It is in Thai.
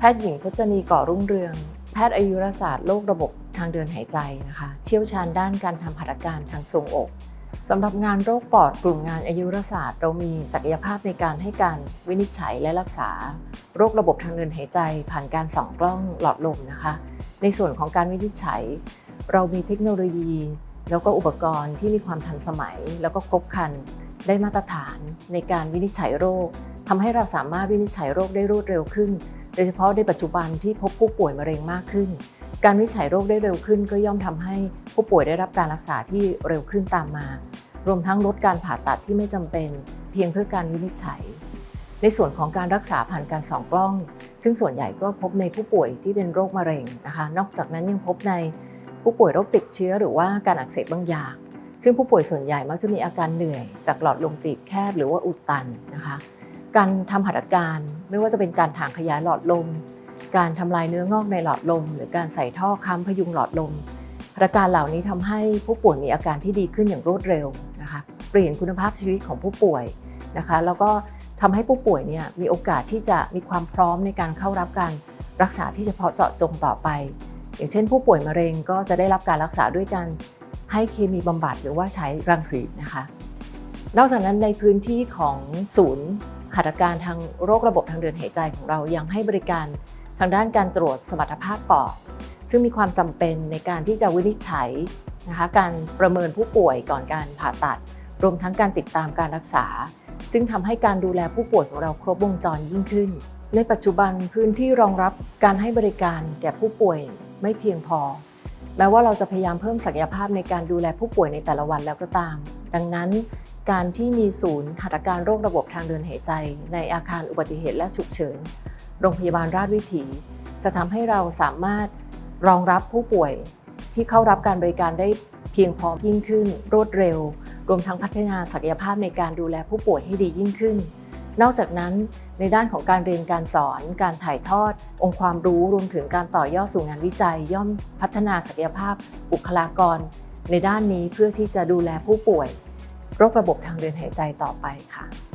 แพทย์หญิงพจนีก่อรุ่งเรือง แพทย์อายุรศาสตร์โรคระบบทางเดินหายใจนะคะ เชี่ยวชาญด้านการทำหัตถการทางทรงอกสำหรับงานโรคปอดกลุ่มงานอายุรศาสตร์เรามีศักยภาพในการให้การวินิจฉัยและรักษา โรคระบบทางเดินหายใจ ผ่านการส่องกล้องหลอดลมนะคะ ในส่วนของการวินิจฉัย เรามีเทคโนโลยี แล้วก็อุปกรณ์ที่มีความทันสมัย แล้วก็ครบครันได้มาตรฐานในการวินิจฉัยโรคทำให้เราสามารถวินิจฉัยโรคได้รวดเร็วขึ้น โดยเฉพาะในปัจจุบันที่พบผู้ป่วยมะเร็งมากขึ้น การวินิจฉัยโรคได้เร็วขึ้น ก็ย่อมทำให้ผู้ป่วยได้รับการรักษาที่เร็วขึ้นตามมา รวมทั้งลดการผ่าตัดที่ไม่จำเป็น เพียงเพื่อการวินิจฉัย ในส่วนของการรักษาผ่านการส่องกล้อง ซึ่งส่วนใหญ่ก็พบในผู้ป่วยที่เป็นโรคมะเร็งนะคะ นอกจากนั้นยังพบในผู้ป่วยโรคติดเชื้อหรือว่าการอักเสบบางอย่าง ซึ่งผู้ป่วยส่วนใหญ่มักจะมีอาการเหนื่อย จากหลอดลมตีบแคบหรือว่าอุดตันนะคะ การทำหัตถการไม่ว่าจะเป็นการถางขยายหลอดลม การทำลายเนื้องอกในหลอดลม หรือการใส่ท่อค้ำพยุงหลอดลมหัตถการเหล่านี้ทำให้ผู้ป่วยมีอาการที่ดีขึ้นอย่างรวดเร็วนะคะเปลี่ยนคุณภาพชีวิตของผู้ป่วยนะคะ แล้วก็ทำให้ผู้ป่วยเนี่ยมีโอกาสที่จะมีความพร้อมในการเข้ารับการรักษาที่เฉพาะเจาะจงต่อไป อย่างเช่น ผู้ป่วยมะเร็งก็จะได้รับการรักษาด้วยการให้เคมีบำบัดหรือว่าใช้รังสีนะคะ นอกจากนั้นในพื้นที่ของศูนย์ หัตถการทางโรคระบบทางเดินหายใจของเรายังให้บริการทางด้านการตรวจสมรรถภาพปอดซึ่งมีความจำเป็นในการที่จะวินิจฉัยนะคะการประเมินผู้ป่วยก่อนการผ่าตัด รวมทั้งการติดตามการรักษา ซึ่งทำให้การดูแลผู้ป่วยของเราครบวงจรยิ่งขึ้น ในปัจจุบันพื้นที่รองรับการให้บริการแก่ผู้ป่วยไม่เพียงพอ แม้ว่าเราจะพยายามเพิ่มศักยภาพในการดูแลผู้ป่วยในแต่ละวันแล้วก็ตาม ดังนั้น การที่มีศูนย์หัตถการโรคระบบทางเดินหายใจ ในอาคารอุบัติเหตุและฉุกเฉิน โรงพยาบาลราชวิถี จะทำให้เราสามารถรองรับผู้ป่วยที่เข้ารับการบริการได้เพียงพอยิ่งขึ้น รวดเร็ว รวมทั้งพัฒนาศักยภาพในการดูแลผู้ป่วยให้ดียิ่งขึ้น นอกจากนั้นในด้านของการเรียนการสอน การถ่ายทอด องค์ความรู้รวมถึงการต่อยอดสู่งานวิจัย ย่อมพัฒนาศักยภาพบุคลากร ในด้านนี้เพื่อที่จะดูแลผู้ป่วย โรคระบบทางเดินหายใจต่อไปค่ะ